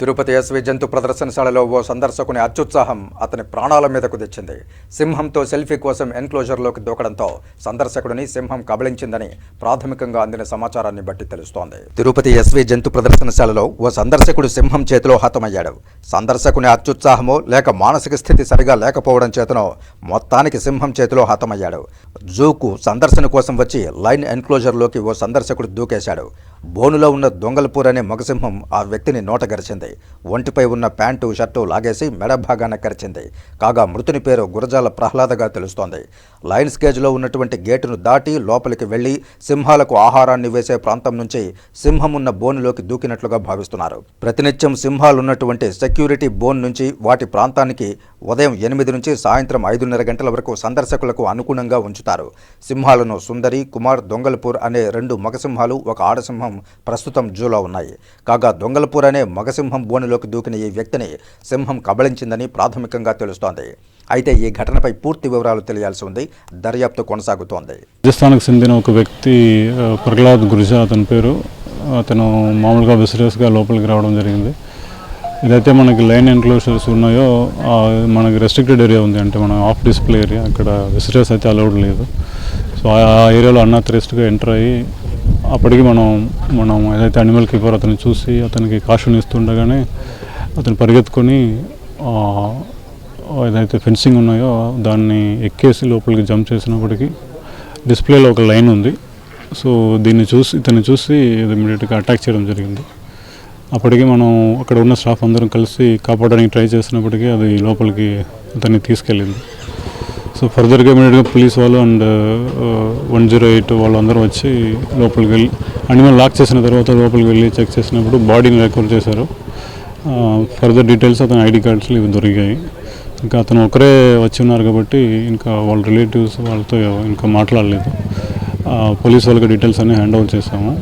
Tirupati SV జంతు ప్రదర్శనశాలలో ఓ సందర్శకుని అత్యుత్సాహం అతని ప్రాణాల మీదకు తెచ్చింది. సింహంతో సెల్ఫీ కోసం ఎన్క్లోజర్లోకి దూకడంతో సందర్శకుడిని సింహం కబళించిందని ప్రాథమికంగా అందిన సమాచారాన్ని బట్టి తెలుస్తోంది. తిరుపతి ఎస్వి జంతు ప్రదర్శనశాలలో ఓ సందర్శకుడు సింహం చేతిలో హతమయ్యాడు. సందర్శకుని అత్యుత్సాహమో లేక మానసిక స్థితి సరిగా లేకపోవడం చేతనో మొత్తానికి సింహం చేతిలో హతమయ్యాడు. జూకు సందర్శన కోసం వచ్చి లైన్ ఎన్క్లోజర్లోకి ఓ సందర్శకుడు దూకేశాడు. బోనులో ఉన్న దొంగలపూర్ అనే మగసింహం ఆ వ్యక్తిని నోట గరిచింది ఒంటిపై ఉన్న ప్యాంటు షర్టు లాగేసి మెడ భాగాన కరిచింది. కాగా మృతుని పేరు గురజాల ప్రహ్లాదగా తెలుస్తోంది. లయన్స్ కేజ్లో ఉన్నటువంటి గేటును దాటి లోపలికి వెళ్ళి సింహాలకు ఆహారాన్ని వేసే ప్రాంతం నుంచి సింహం ఉన్న బోనులోకి దూకినట్లుగా భావిస్తున్నారు. ప్రతినిత్యం సింహాలున్నటువంటి సెక్యూరిటీ బోన్ నుంచి వాటి ప్రాంతానికి ఉదయం ఎనిమిది నుంచి సాయంత్రం ఐదున్నర గంటల వరకు సందర్శకులకు అనుగుణంగా ఉంచుతారు. సింహాలను సుందరి కుమార్ దొంగల్పూర్ అనే రెండు మగసింహాలు ఒక ఆడసింహం ప్రస్తుతం జూలో ఉన్నాయి. కాగా దొంగలపూర్ అనే మగసింహం బోనులోకి దూకిన ఈ వ్యక్తిని సింహం కబళించిందని ప్రాథమికంగా తెలుస్తోంది. అయితే ఈ ఘటనపై పూర్తి వివరాలు తెలియాల్సి ఉంది. దర్యాప్తు కొనసాగుతోంది. రాజస్థాన్కు చెందిన ఒక వ్యక్తి ప్రహ్లాద్ గురిజా అతని పేరు. అతను మామూలుగా విసిరేస్గా లోపలికి రావడం జరిగింది. ఇదైతే మనకి లైన్ ఎన్క్లోజర్స్ ఉన్నాయో మనకి రెస్ట్రిక్టెడ్ ఏరియా ఉంది. అంటే మన ఆఫ్ డిస్ప్లే ఏరియా అక్కడ విసిరేస్ అయితే అలౌడ్ లేదు. సో ఆ ఏరియాలో అన్నత్రెస్ట్గా ఎంటర్ అయ్యి అప్పటికి మనం మనం ఏదైతే అనిమల్ కీపర్ అతను చూసి అతనికి కాషన్ ఇస్తుండగానే అతను పరిగెత్తుకొని ఏదైతే ఫెన్సింగ్ ఉన్నాయో దాన్ని ఎక్కేసి లోపలికి జంప్ చేసినప్పటికీ డిస్ప్లేలో ఒక లైన్ ఉంది. సో దీన్ని చూసి ఇతన్ని చూసి ఇమీడియట్గా అటాక్ చేయడం జరిగింది. అప్పటికి మనం అక్కడ ఉన్న స్టాఫ్ అందరం కలిసి కాపాడడానికి ట్రై చేసినప్పటికీ అది లోపలికి అతన్ని తీసుకెళ్ళింది. సో ఫర్దర్గా ఇమీడియట్గా పోలీస్ వాళ్ళు అండ్ వన్ జీరో ఎయిట్ వాళ్ళందరూ వచ్చి లోపలికి వెళ్ళి అనిమల్ లాక్ చేసిన తర్వాత లోపలికి వెళ్ళి చెక్ చేసినప్పుడు బాడీని రికవర్ చేశారు. Uh, ఫర్దర్ డీటెయిల్స్ అతని ఐడి కార్డ్స్ ఇవి దొరికాయి. ఇంకా అతను ఒకరే వచ్చి ఉన్నారు కాబట్టి ఇంకా వాళ్ళ రిలేటివ్స్ వాళ్ళతో ఇంకా మాట్లాడలేదు. Uh, పోలీస్ వాళ్ళకి డీటెయిల్స్ అన్నీ హ్యాండ్ ఓవర్ చేసాము